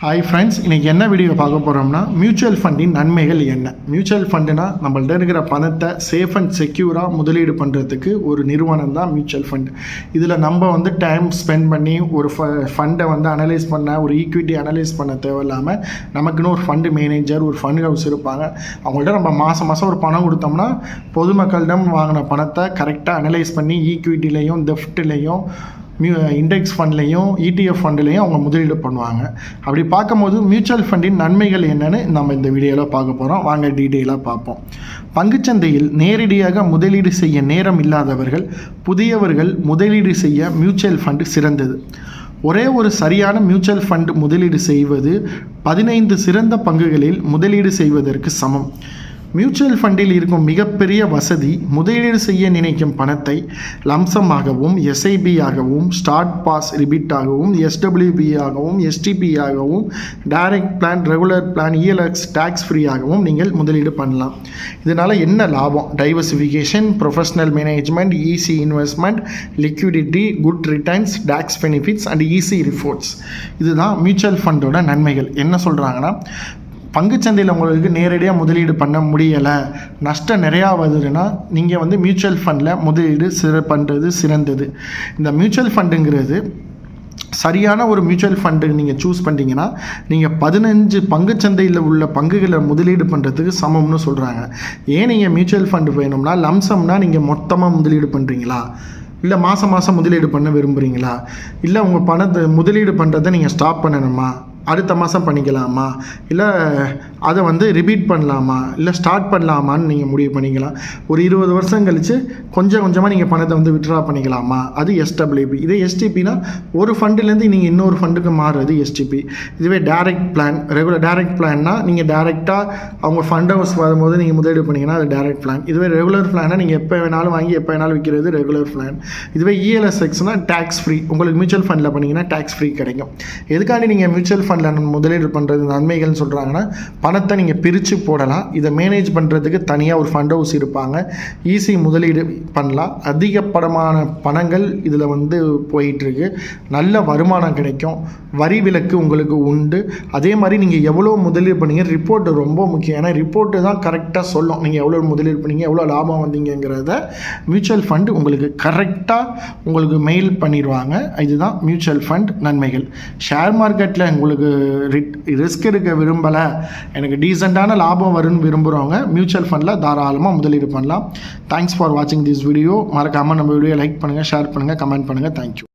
Hi friends இன்றைக்கி என்ன video பார்க்க போகிறோம்னா மியூச்சுவல் ஃபண்டின் நன்மைகள் என்ன? மியூச்சுவல் ஃபண்டுனா நம்மள்ட்ட இருக்கிற பணத்தை சேஃப் அண்ட் செக்யூராக முதலீடு பண்ணுறதுக்கு ஒரு நிறுவனம் தான் மியூச்சுவல் ஃபண்ட் இதில் நம்ம வந்து டைம் ஸ்பெண்ட் பண்ணி ஒரு ஃப ஃபண்டை வந்து அனலைஸ் பண்ண ஒரு ஈக்விட்டி அனலைஸ் பண்ண தேவையில்லாமல் நமக்குன்னு ஒரு ஃபண்டு மேனேஜர் ஒரு ஃபண்ட் ஹவுஸ் இருப்பாங்க. அவங்கள்ட்ட நம்ம மாதம் மாதம் ஒரு பணம் கொடுத்தோம்னா பொதுமக்களிடம் வாங்கின பணத்தை கரெக்டாக அனலைஸ் பண்ணி ஈக்விட்டிலையும் டெஃப்ட்லேயும் மியூ இண்டெக்ஸ் ஃபண்ட்லேயும் இடிஎஃப் ஃபண்ட்லேயும் அவங்க முதலீடு பண்ணுவாங்க. அப்படி பார்க்கும்போது மியூச்சுவல் ஃபண்டின் நன்மைகள் என்னன்னு நம்ம இந்த வீடியோவில் பார்க்க போகிறோம் வாங்க டீட்டெயிலாக பார்ப்போம். பங்குச்சந்தையில் நேரடியாக முதலீடு செய்ய நேரம் இல்லாதவர்கள் புதியவர்கள் முதலீடு செய்ய மியூச்சுவல் ஃபண்டு சிறந்தது. ஒரே ஒரு சரியான மியூச்சுவல் ஃபண்ட் முதலீடு செய்வது பதினைந்து சிறந்த பங்குகளில் முதலீடு செய்வதற்கு சமம். மியூச்சுவல் ஃபண்டில் இருக்கும் மிகப்பெரிய வசதி முதலீடு செய்ய நினைக்கும் பணத்தை லம்சமாகவும் எஸ்ஐபியாகவும் ஸ்டார்ட் பாஸ் ரிபிட்டாகவும் எஸ்டபிள்யூபியாகவும் எஸ்டிபியாகவும் direct plan regular plan ELX tax ஃப்ரீயாகவும் நீங்கள் முதலீடு பண்ணலாம். இதனால் என்ன லாபம்? Diversification professional management easy investment liquidity good returns tax benefits and easy reports இதுதான் மியூச்சுவல் ஃபண்டோட நன்மைகள். என்ன சொல்கிறாங்கன்னா பங்குச்சந்தையில் உங்களுக்கு நேரடியாக முதலீடு பண்ண முடியலை. நஷ்டம் நிறையா வருதுன்னா நீங்கள் வந்து மியூச்சுவல் ஃபண்டில் முதலீடு சிற பண்ணுறது சிறந்தது. இந்த மியூச்சுவல் ஃபண்டுங்கிறது சரியான ஒரு மியூச்சுவல் ஃபண்டு நீங்கள் சூஸ் பண்ணிட்டீங்கன்னா நீங்கள் பதினஞ்சு பங்குச்சந்தையில் உள்ள பங்குகளை முதலீடு பண்ணுறதுக்கு சமம்னு சொல்கிறாங்க ஏன் நீங்கள் மியூச்சுவல் ஃபண்டு வேணும்னா லம்சம்னா நீங்கள் மொத்தமாக முதலீடு பண்ணுறீங்களா இல்லை மாதம் மாதம் முதலீடு பண்ண விரும்புகிறீங்களா இல்லை உங்கள் பணத்தை முதலீடு பண்ணுறதை நீங்கள் ஸ்டாப் பண்ணணுமா? அடுத்த மாதம் பண்ணிக்கலாமா? இல்லை அதை வந்து ரிப்பீட் பண்ணலாமா? இல்லை ஸ்டார்ட் பண்ணலாமான்னு நீங்கள் முடிவு பண்ணிக்கலாம். ஒரு இருபது வருஷம் கழித்து கொஞ்சம் கொஞ்சமாக நீங்கள் பணத்தை வந்து விட்ரா பண்ணிக்கலாமா? அது எஸ்டபிள்யூபி இதே எஸ்டிபினா ஒரு ஃபண்டுலேருந்து நீங்கள் இன்னொரு ஃபண்டுக்கு மாறுறது எஸ்டிபி இதுவே டேரெக்ட் பிளான் ரெகுலர் டேரெக்ட் பிளான்னா நீங்கள் டேரெக்டாக அவங்க ஃபண்ட் ஹவுஸ் வரும்போது நீங்கள் முதலீடு பண்ணிங்கன்னா அது டேரெக்ட் பிளான் இதுவே ரெகுலர் பிளான்னா நீங்கள் எப்போ வேணாலும் வாங்கி எப்போ வேணாலும் விற்கிறது ரெகுலர் பிளான் இதுவே இஎல்எஸ்எக்ஸ்னால் டேக்ஸ் ஃப்ரீ உங்களுக்கு மியூச்சுவல் ஃபண்டில் பண்ணிங்கன்னா டேக்ஸ் ஃப்ரீ கிடைக்கும். எதுக்காண்டி நீங்கள் மியூச்சுவல் ஃபண்டில் முதலீடு பண்ணுறது நன்மைகள்னு சொல்கிறாங்கன்னா பணத்தை நீங்கள் பிரித்து போடலாம். இதை மேனேஜ் பண்ணுறதுக்கு தனியாக ஒரு ஃபண்ட் ஹவுஸ் இருப்பாங்க. ஈஸி முதலீடு பண்ணலாம். அதிகப்படமான பணங்கள் இதில் வந்து போயிட்டுருக்கு. நல்ல வருமானம் கிடைக்கும். வரி விலக்கு உங்களுக்கு உண்டு. அதே மாதிரி நீங்கள் எவ்வளோ முதலீடு பண்ணீங்க ரிப்போர்ட் ரொம்ப முக்கியம். ஏன்னா ரிப்போர்ட்டு தான் கரெக்டாக சொல்லும். நீங்கள் எவ்வளோ முதலீடு பண்ணீங்க எவ்வளோ லாபம் வந்தீங்கிறத மியூச்சுவல் ஃபண்ட் உங்களுக்கு கரெக்டாக உங்களுக்கு மெயில் பண்ணிடுவாங்க. இதுதான் மியூச்சுவல் ஃபண்ட் நன்மைகள். ஷேர் மார்க்கெட்டில் உங்களுக்கு ரிட் ரிஸ்க் இருக்க விரும்பலை. எனக்கு டீசெண்டான லாபம் வரும்னு விரும்புகிறவங்க மியூச்சுவல் ஃபண்டில் தாராளமாக முதலீடு பண்ணலாம். தேங்க்ஸ் ஃபார் வாட்சிங் திஸ் வீடியோ மறக்காமல் நம்ம வீடியோ லைக் பண்ணுங்கள் ஷேர் பண்ணுங்கள் கமெண்ட் பண்ணுங்கள் தேங்க்யூ